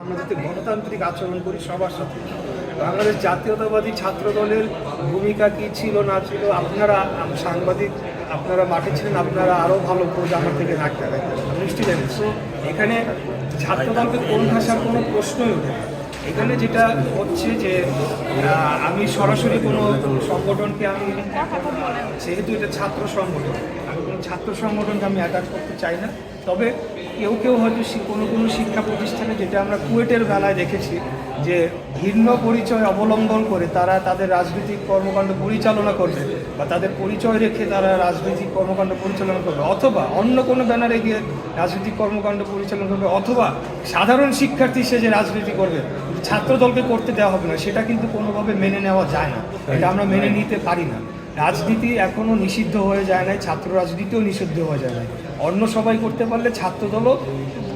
আমরা যাতে গণতান্ত্রিক আচরণ করি সবার সাথে। বাংলাদেশ জাতীয়তাবাদী ছাত্র দলের ভূমিকা কি ছিল না ছিল আপনারা সাংবাদিক আপনারা মাঠে ছিলেন আপনারা আরও ভালো খোঁজ আমার থেকে রাখতে রাখতে নিশ্চিত জানেন সো এখানে ছাত্র দলকে কোন ভাষার কোনো প্রশ্নই ওঠে না। এখানে যেটা হচ্ছে যে আমি সরাসরি কোনো সংগঠনকে আমি যেহেতু এটা ছাত্র সংগঠন আমি কোনো ছাত্র সংগঠনকে আমি অ্যাটাক করতে চাই না। তবে কেউ কেউ হয়তো কোনো কোনো শিক্ষা প্রতিষ্ঠানে যেটা আমরা কুয়েটের বেলায় দেখেছি যে ভিন্ন পরিচয় অবলম্বন করে তারা তাদের রাজনৈতিক কর্মকাণ্ড পরিচালনা করবে বা তাদের পরিচয় রেখে তারা রাজনৈতিক কর্মকাণ্ড পরিচালনা করবে অথবা অন্য কোনো ব্যানারে গিয়ে রাজনৈতিক কর্মকাণ্ড পরিচালনা করবে অথবা সাধারণ শিক্ষার্থী সে যে রাজনীতি করবে ছাত্র দলকে করতে দেওয়া হবে না সেটা কিন্তু কোনোভাবে মেনে নেওয়া যায় না। এটা আমরা মেনে নিতে পারি না। রাজনীতি এখনও নিষিদ্ধ হয়ে যায় নাই, ছাত্র রাজনীতিও নিষিদ্ধ হয়ে যায় নাই। অন্য সবাই করতে পারলে ছাত্রদলও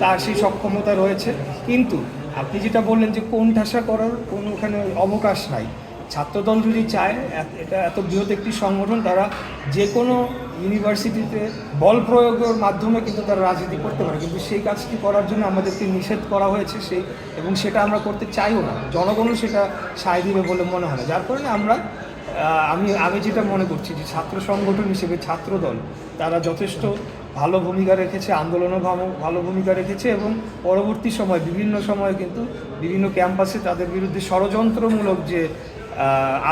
তার সেই সক্ষমতা রয়েছে। কিন্তু আপনি যেটা বললেন যে কোন ঠাসা করার, কোনো ওখানে অবকাশ নাই। ছাত্রদল যদি চায় এটা এত বৃহৎ একটি সংগঠন, তারা যে কোনো ইউনিভার্সিটিতে বল প্রয়োগের মাধ্যমে কিন্তু তারা রাজনীতি করতে পারে। কিন্তু সেই কাজটি করার জন্য আমাদেরকে নিষেধ করা হয়েছে সেই, এবং সেটা আমরা করতে চাইও না। জনগণও সেটা সায় দিবে বলে মনে হয় না। যার কারণে আমরা আমি আমি যেটা মনে করছি যে ছাত্র সংগঠন হিসেবে ছাত্রদল, তারা যথেষ্ট ভালো ভূমিকা রেখেছে, আন্দোলনও ভালো ভালো ভূমিকা রেখেছে এবং পরবর্তী সময়, বিভিন্ন সময় কিন্তু বিভিন্ন ক্যাম্পাসে তাদের বিরুদ্ধে ষড়যন্ত্রমূলক যে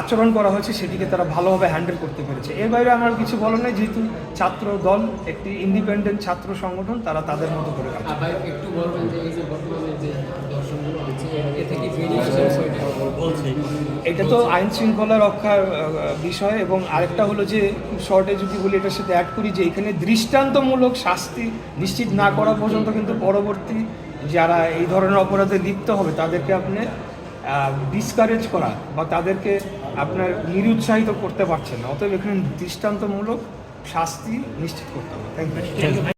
আচরণ করা হয়েছে, সেটিকে তারা ভালোভাবে হ্যান্ডেল করতে পেরেছে। এর বাইরে আমার কিছু বলার নেই, যেহেতু ছাত্র দল একটি ইন্ডিপেন্ডেন্ট ছাত্র সংগঠন, তারা তাদের মতো করে একটু বলবেন যে এই যে বর্তমানে যে দর্শনগুলো হচ্ছে, এ থেকে এটা তো আইন শৃঙ্খলা রক্ষার বিষয় এবং আরেকটা হলো যে শর্টে যদি বলি এটার সাথে অ্যাড করি যে, এখানে দৃষ্টান্তমূলক শাস্তি নিশ্চিত না করা পর্যন্ত কিন্তু পরবর্তী যারা এই ধরনের অপরাধে লিপ্ত হবে, তাদেরকে আপনি ডিসকারেজ করা বা তাদেরকে আপনার নিরুৎসাহিত করতে পারছেন না। অতএব এখানে দৃষ্টান্তমূলক শাস্তি নিশ্চিত করতে হবে। Thank you